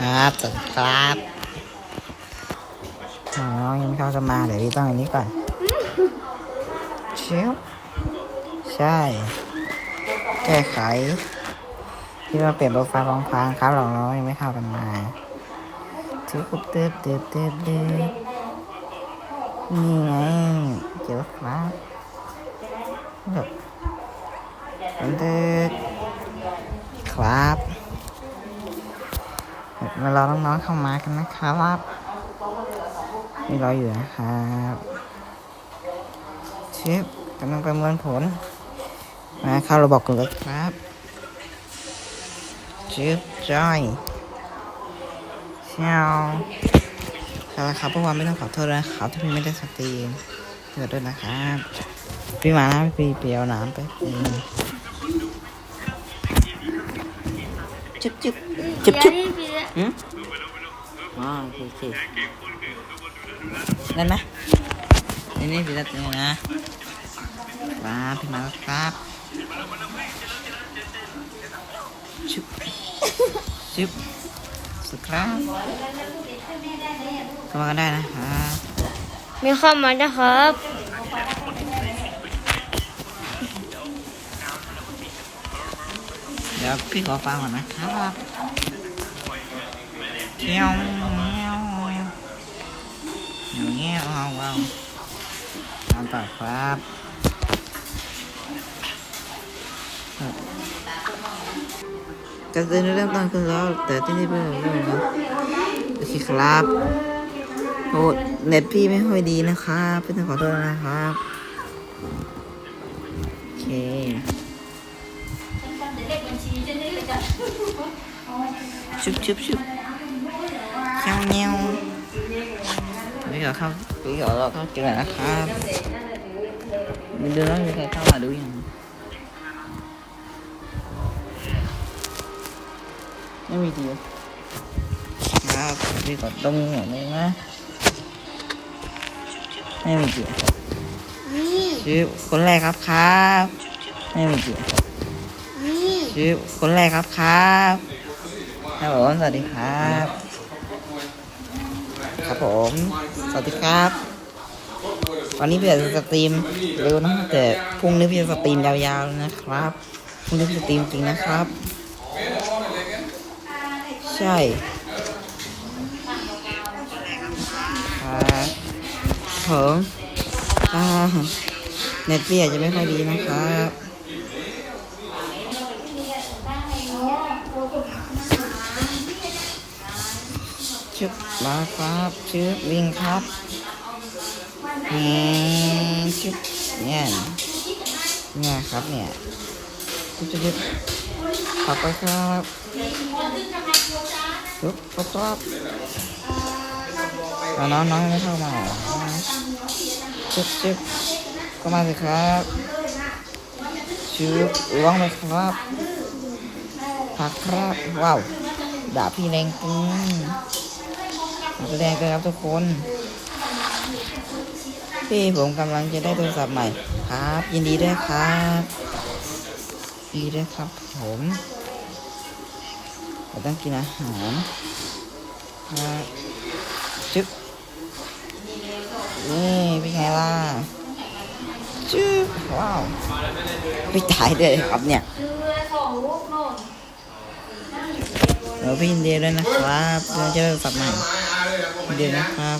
ครับสวัสดีครับ อ๋อ ยังไม่เข้าจะมาเดี๋ยวพี่ต้องอันนี้ก่อน เชียวใช่ แก้ไข ที่เราเปลี่ยนโปรไฟล์ของพางครับเราเรายังไม่เข้ากันมาถือปุ๊บเติร์ดเติร์ดเติร์ดเติร์ดนี่ไงเกี่ยวครับแบบเติร์ดครับ มารอน้องๆเข้ามากันนะครับนี่รออยู่นะครับเชฟกำลังประเมินผลมาเข้าระบบกันเลยครับเชฟจอยเชียวใช่แล้วครับเมื่อวานไม่ต้องขอโทษนะครับที่พี่ไม่ได้สตรีมเกิดด้วยนะครับพี่มานะพี่เปียวน้ำไป จุ๊บจุ๊บจุ๊บจุ๊บอืมอ๋อโอเคโอเคได้ไหมนี่นี่พี่ตัดนี่นะครับพี่มาแล้วครับชุบชุบสุดครับเข้ามากันได้นะครับมีเข้ามานะครับ ดี๋ยวพี่ขอฟังก่อนนะครับเที่ยวเงี้ยวเงี้ยวเอาเอาตามต่อครับการเดินเริ่มต้นขึ้นแล้วแต่ที่นี่เป็นเรื่องนะโอเคครับโอ้เน็ตพี่ไม่ค่อยดีนะครับพี่ต้องขอโทษนะครับโอเค ชุบชุบชุบเงี้ยวเงี้ยวพี่ขอเข้าพี่ขอเราเข้าเจอนะครับมีดูแล้วมีใครเข้ามาดูยังไม่มีดีครับพี่กดตรงหัวเลยนะไม่มีเกียร์นี่ชื่อคนแรกครับครับ ไม่มีเกียร์นี่ ชื่อคนแรกครับครับครับผมสวัสดีครับ ครับผม สวัสดีครับวันนี้พี่จะสตรีมเร็วนะแต่พรุ่งนี้พี่จะสตรีมยาวๆเลยนะครับพรุ่งนี้พี่จะสตรีมจริงนะครับ ใช่ครับผมอ่าเน็ตพี่อาจจะไม่ค่อยดีนะครับ บมาครับชึบวิ่งครับอืมชึบเนี่ยเนี่ยครับเนี่ยชึบชึบขอบไปครับชึบครับครับแล้วน้องน้องไม่เข้ามาหรอชึบชึบก็มาสิครับชึบล้วงไปครับผักครับว้าวดาพี่แรงจริง ดาบแรงกินครับทุกคน พี่ผมกำลังจะได้โทรศัพท์ใหม่ครับ ยินดีด้วยครับยินดีด้วยครับ ผมเราต้องกินอาหารครับจึ๊บนี่เป็นไงล่ะจึ๊บว้าวไม่ตายด้วยครับเนี่ยเดี๋ยวพี่ยินดีด้วยนะครับเราจะได้โทรศัพท์ใหม่ ยินดีนะครับ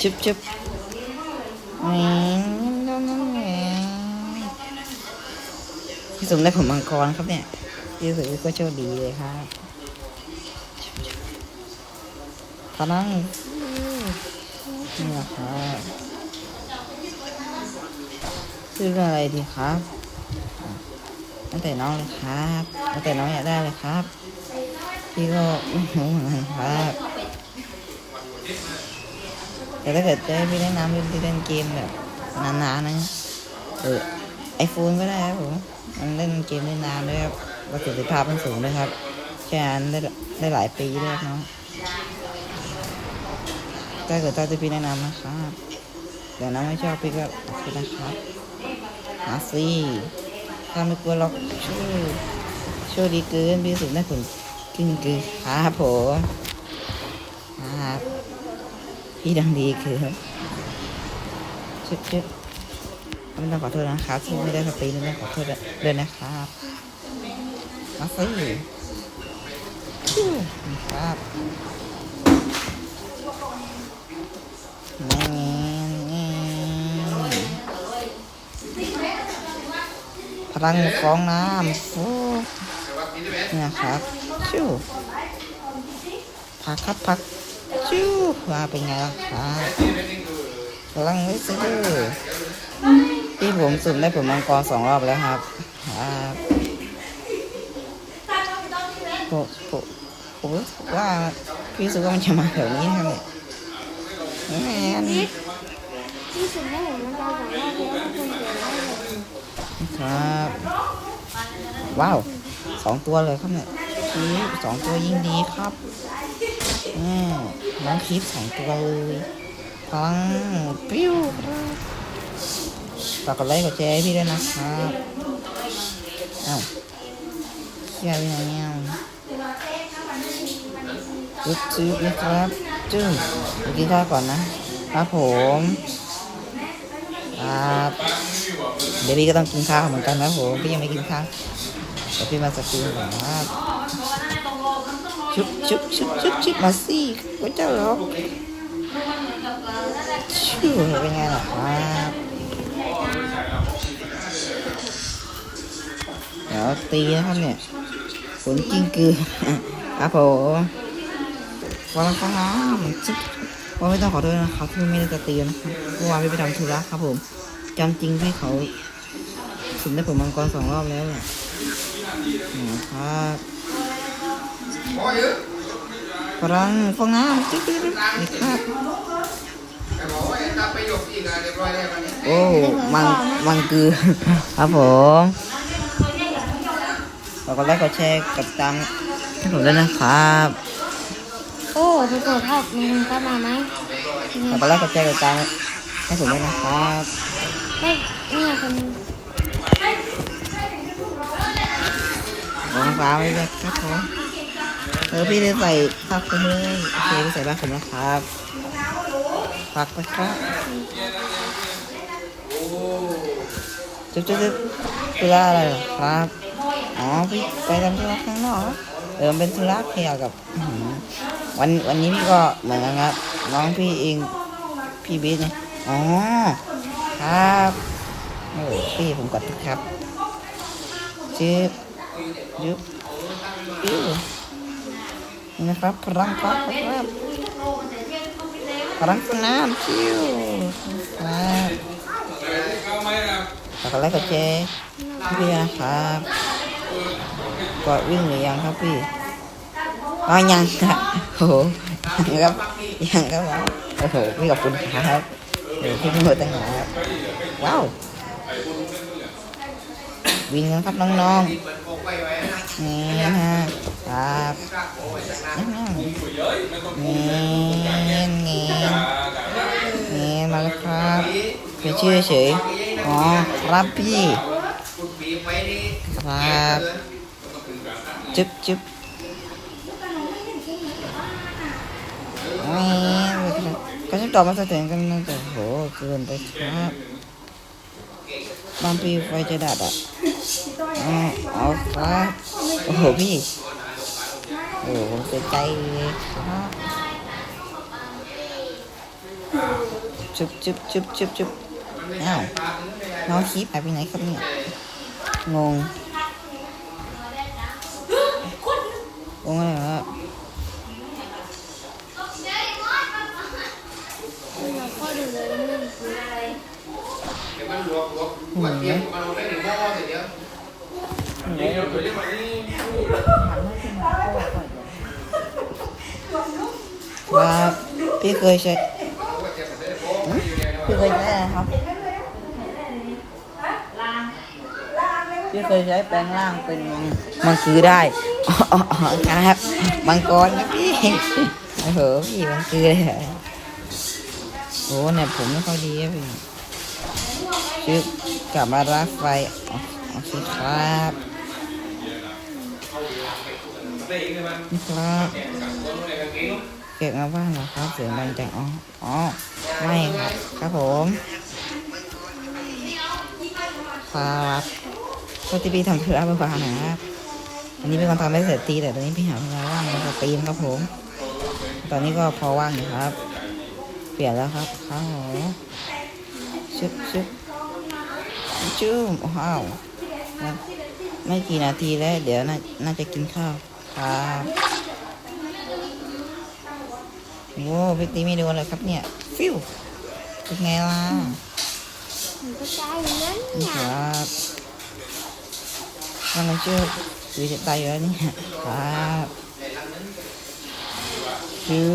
ชึบชึบแหมพี่สมได้ผลมังกรครับเนี่ยพี่สึกว่าก็โชคดีเลยครับตอนนั้นนี่แหละครับชื่อเรื่องอะไรดีครับตั้งแต่น้องเลยครับตั้งแต่น้องอยากได้เลยครับ พี่ก็ไม่รู้เหมือนกันครับ แต่ถ้าเกิดจะให้พี่แนะนำเล่นที่เล่นเกมแบบนานๆนะเออไอโฟนก็ได้ครับผมมันเล่นเกมได้นานด้วยครับประสิทธิภาพมันสูงด้วยครับใช้งานได้ได้หลายปีด้วยครับน้องถ้าเกิดถ้าจะพี่แนะนำนะครับเดี๋ยวน้องไม่ชอบพี่ก็พี่นะครับมาสิถ้าไม่กลัวหรอกชื่อชชคดีเกินพี่สุดได้ผล กิ้งกือครับผมครับพี่ดังดีเกินชึบชึบไม่ต้องขอโทษนะครับที่ไม่ได้สติไม่ต้องขอโทษเลยนะครับมาสิครับแง่แง่พลังฟองน้ำฟูนี่นะครับ ชิวพักครับพักชิวว่าเป็นไงล่ะครับพลังไม่ซื้อที่ผมสุ่มได้ผลมังกรสองรอบแล้วครับครับผมผมผมรู้สึกว่าพี่รู้สึกว่ามันจะมาแถวนี้ครับเนี่ยแม่นที่สุดได้เห็นมันเราสองรอบแล้วทุกคนเกิดได้เลยครับว้าวสองตัวเลยครับเนี่ยค ลิปสองตัวยิ่งดีครับอืมน้องคลิปสองตัวเลยปังปิ้วฝากกดไลค์กดแชร์ให้พี่ด้วยนะครับอ้าวเชี่ยไปไหนเนี่ยจุ๊บจุ๊บนะครับจึ้งเมื่อกี้ท่าก่อนนะครับผมครับเดี๋ยวพี่ก็ต้องกินข้าวเหมือนกันนะผมพี่ยังไม่กินข้าวเดี๋ยวพี่มาสตรีมก่อนครับ ชุบชุบชุบชุบชุบมาสิก็เจ้าหรอกชื่อเป็นไงล่ะครับเดี๋ยวตีนะครับเนี่ยฝนกิ้งกือครับผมวันฟ้ามันจิ๊บว่าไม่ต้องขอโทษนะครับที่ไม่ได้จะตีนะครับเมื่อวานพี่ไปทำธุระครับผมจำจริงพี่เขาถึงได้ผมมังกรสองรอบแล้วเนี่ยนะครับ พลังฟองน้ำจิ๊บจิ๊บจิ๊บนี่ครับโอ้มังมังคือครับผมแล้วก็ไลค์กดแชร์กับตังให้ผมด้วยนะครับ โอ้ไปเปิดภาพมึงก็มาไหมแล้วก็ไลค์กดแชร์กับตังให้ผมด้วยนะครับไม่เนี่ยคนรองฟ้าไว้เลยครับผมเออพี่ได้ใส่ผ้าคลุมเลยโอเคพี่ใส่ผ้าคลุมนะครับฝากไปครับจุ๊บจุ๊บจุ๊บธุระอะไรหรอครับ อ๋อพี่ไปทำธุระข้างนอกเออเป็นธุระเกี่ยวกับวันวันนี้พี่ก็เหมือนกันครับ น้องพี่เองพี่บิ๊กไงอ๋อครับโอ้พี่ผมกดครับจึ๊บยุบอิ้ว นี่นะครับพลังครับครับพลังสนามคิวครับฝากกดไลค์กดแชร์ให้พี่นะครับกดวิ่งหรือยังครับพี่อ๋อยังครับโอ้โหยังครับยังครับโอ้โหพี่ขอบคุณครับเดี๋ยวพี่เพิ่งมาตั้งนานครับว้าววิ่งกันครับน้องๆนี่ฮะ ครับนี่นี่นี่มาแล้วครับเป็นชื่อเฉยอ๋อครับพี่ครับจึ๊บจึ๊บนี่ก็จะตอบมาเสถียรกันนะแต่โหเกินไปครับบางปีไฟจะดับอะอ๋อเครับโอ้โหพี่ โอ้โหเสียใจเลยครับจุบจุบจุบจุบจุบอ้าวน้องคีบหายไปไหนครับเนี่ยงงงอะไรเหรอครับ เราก็ดูเลยมันคืออะไร หืมครับพี่ เคยใช้พี่เคยใช้อะไรครับพี่เคยใช้แปลงร่างเป็นมังมังคือได้อ๋อครับมังกรนะพี่โอ้โหพี่มังคือเลยโอ้เนี่ยผมไม่ค่อยดีอะพี่ชื่อกลับมารับไฟโอเคครับนี่ครับ เก็บมาบ้านเหรอครับเสียงดังจังอ๋ออ๋อไม่ครับครับผมครับปกติพี่ทำธุระบ้างนะครับอันนี้เป็นคนทำไม่เสร็จตีแต่ตอนนี้พี่หาเวลาว่างมาสตรีมครับผม ตอนนี้ก็พอว่างอยู่ครับ เปลี่ยนแล้วครับข้าวชึบชึบจุ้มว้าวนะไม่กี่นาทีแล้ว เดี๋ยวน่าจะกินข้าวครับ โอ้พี่ตีไม่โดนเลยครับเนี่ย ฟิวเป็นไงล่ะมันก็ตายอยู่นั้นนี่เนี่ยครับมันไม่เชื่อวิจะตายอยู่แล้วเนี่ยครับคือ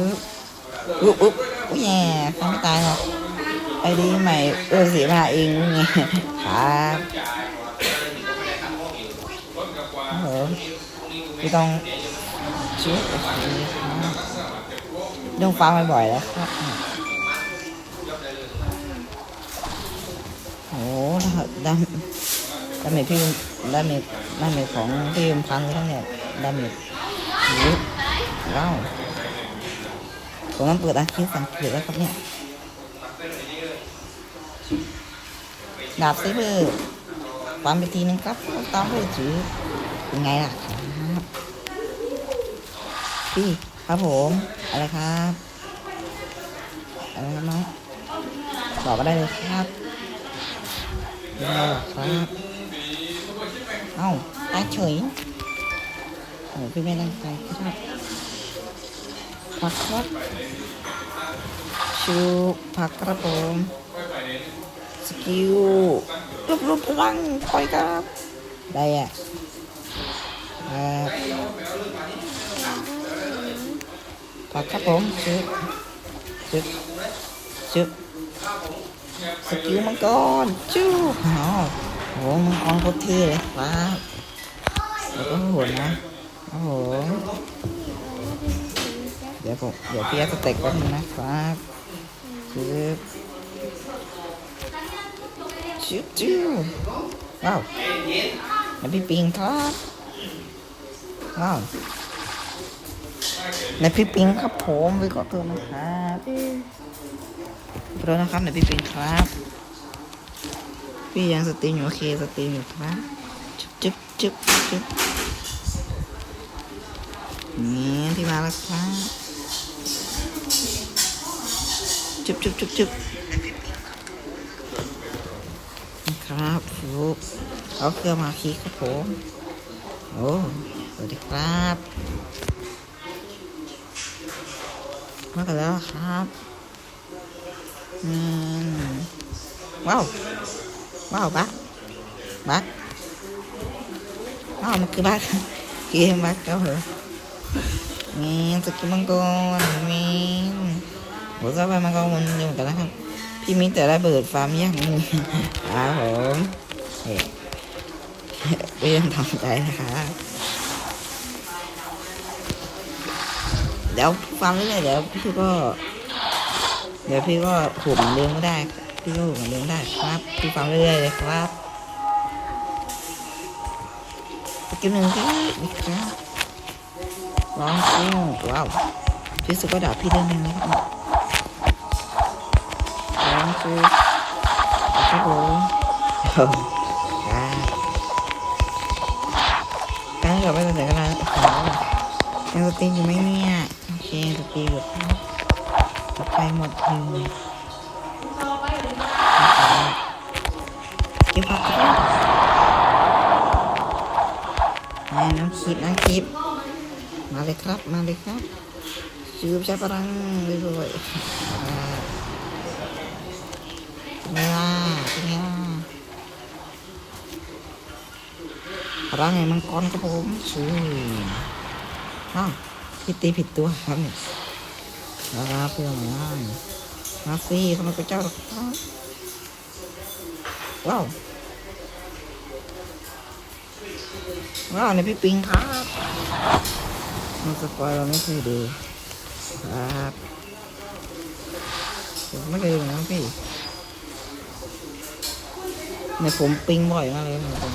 อุ๊บอุ๊บอุ๊ยแง่เขาไม่ตายหรอกไอ้ดีใหม่เออเสียมาเองไงครับโอ้โหไม่ต้องชื่อโอเคครับ ต้องฟังบ่อยๆแล้วครับโอ้ดาดาดาเมจพี่ดาเมจดาเมจของพี่ยมพังทั้งเนี่ยดาเมจหรือว้าวผมต้องเปิดอาคีสังเกตแล้วครับเนี่ยดาบไซเบอร์ฟันไปทีนึงครับตามด้วยถือเป็นไงล่ะครับพี่ ครับผมอะไรครับอะไรครับน้องบอกมาได้เลยครับเป็นไงล่ะครับเอ้าตาเฉยโอ้พี่ไม่ตั้งใจครับผักครับชูผักกระผมสกิลรวบรวมพลังคอยครับได้อะครับ ผักครับผมชึบชึบชึบสกิลมังกรจู้อ้าวโหมังกรโคตรเท่เลยครับแล้วก็โหดนะโอ้โหเดี๋ยวผมเดี๋ยวพี่แอดสเต็กแป๊บนึงนะครับชืบชืบจู้ว้าวแล้วพี่ปิงครับว้าว ในพี่ปิงครับผมไปขอตัวนะครับอืมขอโทษนะครับในพี่ปิงครับ พี่ยังสตรีมอยู่โอเคสตรีมอยู่ครับจึ๊บจึ๊บจึ๊บจึ๊บนี่พี่มาแล้วครับจึ๊บจึ๊บจึ๊บจึ๊บครับฟุกเอาเครื่องมาคีครับผมโอ้สวัสดีครับ มากันแล้วครับอืมว้าวว้าวบักบักว้าวมันคือบักเกมบักแล้วเหรอมีสกิมังกรมีโหจะไปมังกรมันเดียวกันนะครับ พี่มีแต่ระเบิดฟาร์มยากนิดนึงครับผมเฮ้ยเรื่องทำใจนะครั เดี๋ยวฟังเรื่อยๆเดี๋ยวพี่ก็ เดี๋ยวพี่ก็หุบเหมือนเดิมก็ได้ พี่ก็หุบเหมือนเดิมได้ครับ พี่ฟังเรื่อยๆเลยครับอีกหนึ่งที่นี่ครับร้องซิ่งว้าวพี่สุก็ด่าพี่เรื่องนึงนะครับร้องซิ่งครับผมการเกิดไปตั้งแต่กันแล้วยังสตรีมอยู่ไหมเนี่ย เคสตรีมอยู่ครับจะไปหมดเลยเก็บผักกันแม่น้ำคลิปน้ำคลิปมาเลยครับ มาเลยครับชืบใช้พลังเลยเลยเนไงล่ะเป็นไงล่ะพลังไงมังกรครับผมชื่ออ้าว พี่ตีผิดตัวครับเนี่ยรับเพื่อนมามาสิทำไมเป็เจ้าว้าวว้าวในพี่ปิงครับมันสปอยเราไม่เคยดูครับผมไม่เคยดูนะพี่ในผมปิงบ่อยมากเลยผม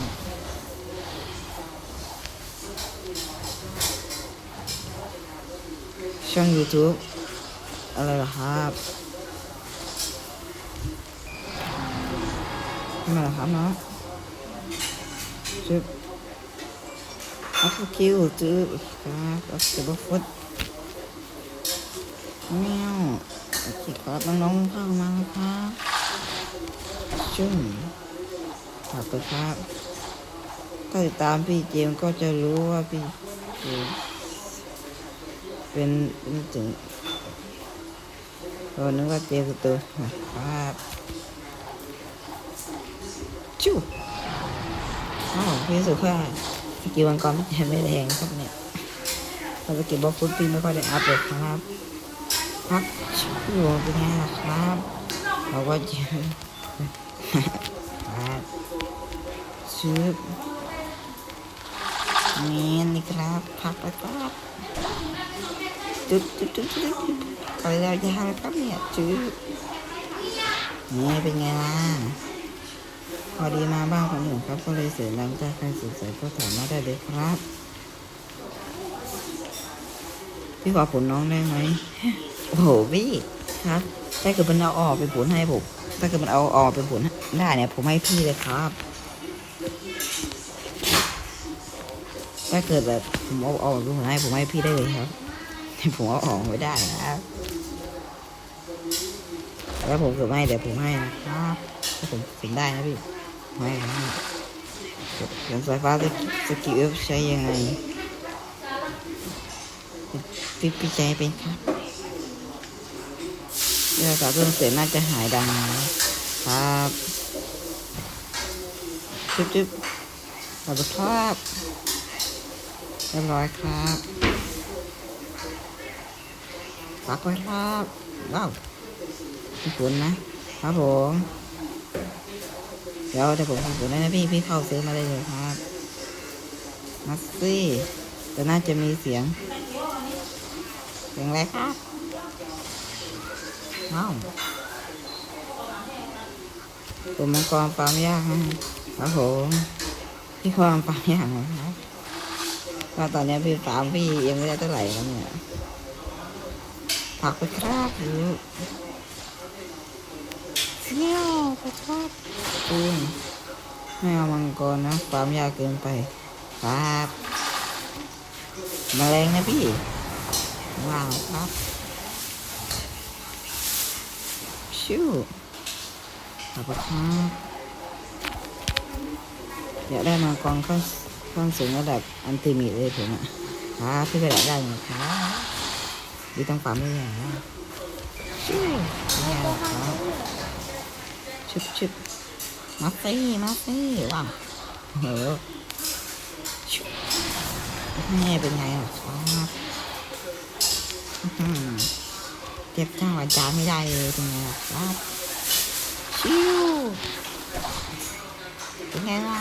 ช่อง YouTube อะไรเหรอครับไมเหรอครับเนาะจุ๊บอัพคิวจุ๊บครับอัพคิวฟุตแมวโอเคครับน้องๆเข้ามาแล้วครับจุ๊บขอบคุณครับ ถ้าติดตามพี่เจมก็จะรู้ว่าพี่เจม เป็นเป็นถึงเรานึกว่าเจมส์คือตัวนะครับจู้อ้าวพี่รู้สึกว่าสกิลมังกรพี่แจมส์ไม่แรงครับเนี่ยเราสกิลบล็อกฟุตพี่ไม่ค่อยได้อัพเลยครับพักชูเป็นไงล่ะครับเราก็เจมส์ครับชืบนี่นี่ครับพักแล้วครับ จุดจุดจุดจุดจุดไปแล้วยาวแล้วครับเนี่ยจุดนี่เป็นไงล่ะพอดีมาบ้านคนอื่นครับก็เลยเสียงดังจากการสื่อสารก็ถามมาได้เลยครับ พี่ขอผลน้องได้ไหมโอ้โหพี่ครับถ้าเกิดมันเอาออกเป็นผลให้ผมถ้าเกิดมันเอาออกเป็นผลได้เนี่ยผมให้พี่เลยครับถ้าเกิดแบบผมเอาออกดูให้ผมให้พี่ได้เลยครับ ผมเอาออกไม่ได้นะครับแล้วผมเกิดไม่เดี๋ยวผมให้นะครับถ้าผมถึงได้นะพี่ผมให้ครับเสียงสายฟ้าสกิสกิลใช้ยังไงพี่พี่ใจเป็นครับเรื่องสาวเรื่องเสียงน่าจะหายดังนะครับจุ๊บจุ๊บขอบคุณครับเรียบร้อยครับ ปักไว้ครับว้าวขอบคุณนะครับผมเดี๋ยวเดี๋ยวผมขอบคุณได้นะพี่พี่เข้าซื้อมาได้เลยครับมาสิแต่น่าจะมีเสียงเสียงอะไรครับว้าวตัวมังกรฟามยากนะครับผมพี่ความฟาร์มยากนะครับก็ตอนนี้พี่ฟามพี่ยังไม่ได้เท่าไหร่แล้วเนี่ย ผักไปครับหรือเที่ยวไปครับคุณไม่เอามังกรนะฟาร์มยากเกินไปครับแมลงนะพี่ว้าวครับชิวขอบคุณครับอยากได้มังกรขั้นขั้นสูงระดับอันติมีเลยผมอะครับพี่ก็อยากได้เหมือนกัน ครับพี่ต้องฟาร์มไม่ใหญ่นะชิวนี่ไงครับชุบชุบมาซี่มาซี่ว้าวโอ้โหชุบนี่เป็นไงอะครับอื้อหือเจ็บจ้างอาจารย์ไม่ได้เลยเป็นไงล่ะครับชิวเป็นไงล่ะ